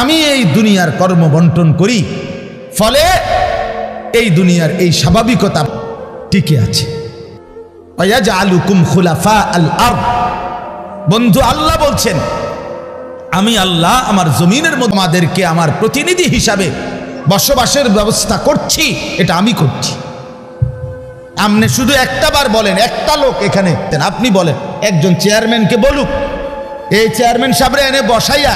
আমি এই দুনিয়ার কর্ম বন্টন করি, ফলে এই দুনিয়ার এই স্বাভাবিকতা টিকে আছে। বন্ধু, আল্লাহ বলছেন, আমি আল্লাহ আমার জমিনের মধ্যে আমাদেরকে আমার প্রতিনিধি হিসাবে বসবাসের ব্যবস্থা করছি, এটা আমি করছি। আপনি শুধু একটা বার বলেন, একটা লোক এখানে আপনি বলেন, একজন চেয়ারম্যানকে বলুক। এই চেয়ারম্যান সাহেবরা এনে বসাইয়া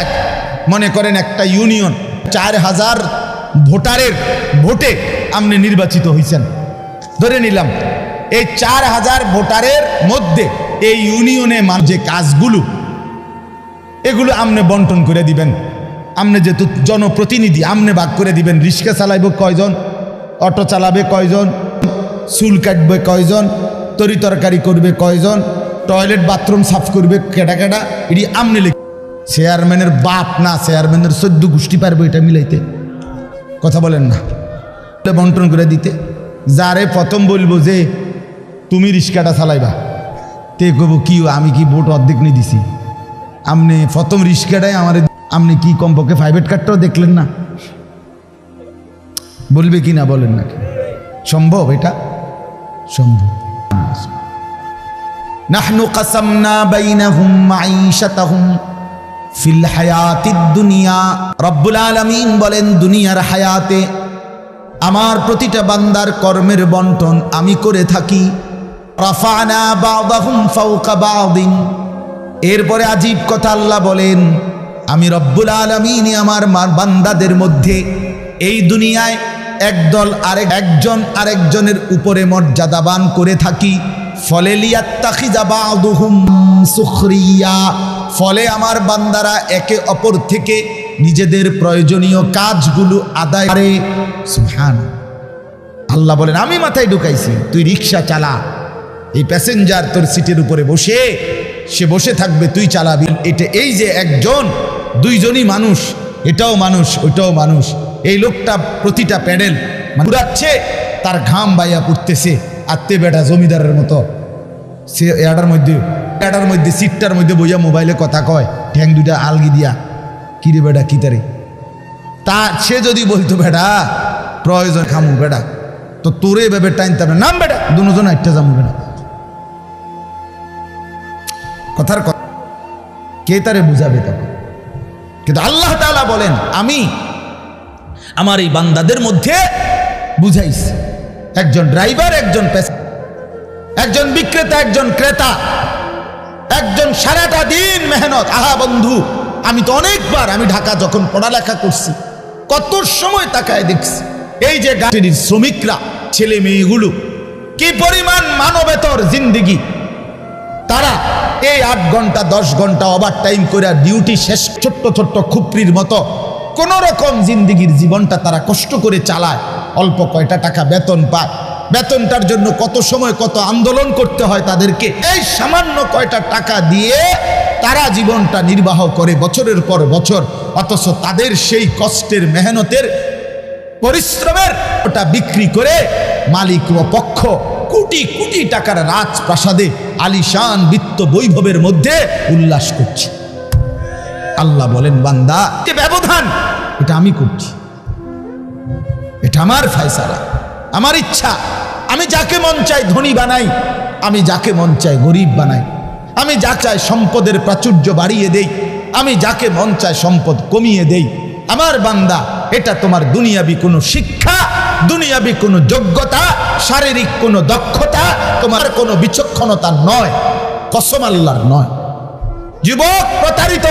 মনে করেন একটা ইউনিয়ন, চার হাজার ভোটারের ভোটে আপনি নির্বাচিত হয়েছেন ধরে নিলাম, এই চার হাজার ভোটারের মধ্যে এই ইউনিয়নে যে কাজগুলো, এগুলো আমনে বন্টন করে দিবেন। আমনে যেহেতু জনপ্রতিনিধি আমনে ভাগ করে দিবেন, রিক্সা চালাইব কয়জন, অটো চালাবে কয়জন, চুল কাটবে কয়জন, তরি তরকারি করবে কয়জন, টয়লেট, বাথরুম সাফ করবে কেটা কেটা এটি আমনে লিখ চেয়ারম্যানের বাপ না, চেয়ারম্যানের সদ্য গোষ্ঠী পারবে এটা মিলাইতে। কথা বলেন না। বন্টন করে দিতে। যারে প্রথম বলব যে, তুমি রিক্সাটা চালাইবা। তে কব কি আমি কি ভোট অর্ধেক নিয়ে দিছি? আপনি প্রথম রিক্সাটাই আমার আপনি কি কমপক্ষে প্রাইভেট কারটাও দেখলেন না? বলবে কি না বলেন না সম্ভব এটা? সম্ভব। নাহনু কাসামনা বাইনাহুম মাঈশাতাহুম। ফিল হায়াতিদ দুনিয়া। রব্বুল আলামিন বলেন, দুনিয়ার হায়াতে আমার প্রতিটা বান্দার কর্মের বন্টন আমি করে থাকি। বাদিন। এরপরে আজীব কথা আল্লাহ বলেন, আমি রব্বুল আলমিনে আমার বান্দাদের মধ্যে এই দুনিয়ায় একদল আরেক, একজন আরেকজনের উপরে মর্যাদাবান করে থাকি। ফলে লিয়াত্তাখিজা সুখরিয়া। ফলে আমার বান্দারা একে অপর থেকে নিজেদের প্রয়োজনীয় কাজগুলো আদায় করে। সুবহান। আল্লাহ বলেন, আমি মাথায় ঢুকাইছি, তুই রিক্সা চালা। এই প্যাসেঞ্জার তোর সিটের উপরে বসে, সে বসে থাকবে, তুই চালাবি। এটা এই যে একজন, দুইজনই মানুষ, এটাও মানুষ ওটাও মানুষ। এই লোকটা প্রতিটা প্যাডেল ঘুরাচ্ছে, তার ঘাম বাইয়া পড়তেছে। আত্মে বেটা জমিদারের মতো। সে এটার মধ্যে এটার মধ্যে, সিটটার মধ্যে বইয়া মোবাইলে কথা কয়। ঠ্যাং দুইটা আলগি দিয়া। কিরে বেটা, কি তারে? তা সে যদি বলতো, বেটা, প্রয়োজন খামু, বেটা। তো তোরে এভাবে টাইনতে হবে নাম বেটা, দুজন একটা যাব বেটা। কথার কথা কে তারে বুঝাবে তখন? কিন্তু আল্লাহ তাআলা বলেন, আমি আমার এই বান্দাদের মধ্যে বুঝাইছি। একজন ড্রাইভার, একজন পেশা একজন বিক্রেতা, একজন ক্রেতা। একজন সারাটা দিন মেহনত। আহা বন্ধু, আমি তো অনেকবার আমি ঢাকা যখন পড়ালেখা করছি, কত সময় তাকায় দেখছি। এই যে গাড়ির শ্রমিকরা, ছেলে মেয়েগুলো, কি পরিমাণ মানবেতর জিন্দিগি। তারা এই আট ঘণ্টা, দশ ঘণ্টা ওভার টাইম করে ডিউটি শেষ, ছোট্ট ছোট্ট খুপড়ির মতো কোন রকম জিন্দিগির জীবনটা তারা কষ্ট করে চালায়। অল্প কয়টা টাকা বেতন পায়। বেতনটার জন্য কত সময় কত আন্দোলন করতে হয় তাদেরকে এই সামান্য কয়টা টাকা দিয়ে তারা জীবনটা নির্বাহ করে বছরের পর বছর। অথচ তাদের সেই কষ্টের মেহনতের, পরিশ্রমের ওটা বিক্রি করে মালিক ও পক্ষ কোটি কোটি টাকার রাজপ্রাসাদে আলিশান বিত্ত বৈভবের মধ্যে উল্লাস করছে। আল্লাহ বলেন, বান্দা ব্যবধান, এটা আমি করছি। এটা আমার ফায়সালা। আমার ইচ্ছা, আমি যাকে মন চাই ধনী বানাই, আমি যাকে মন চাই গরিব বানাই। আমি যা চাই সম্পদের প্রাচুর্য বাড়িয়ে দেই, আমি যাকে মন চায় সম্পদ কমিয়ে দেই। আমার বান্দা, এটা তোমার দুনিয়াবি কোনো শিক্ষা, দুনিয়াবি কোনো যোগ্যতা, শারীরিক কোনো দক্ষতা, তোমার কোনো বিচক্ষণতা নয়, কসম আল্লাহর নয়। যুবক প্রতারিত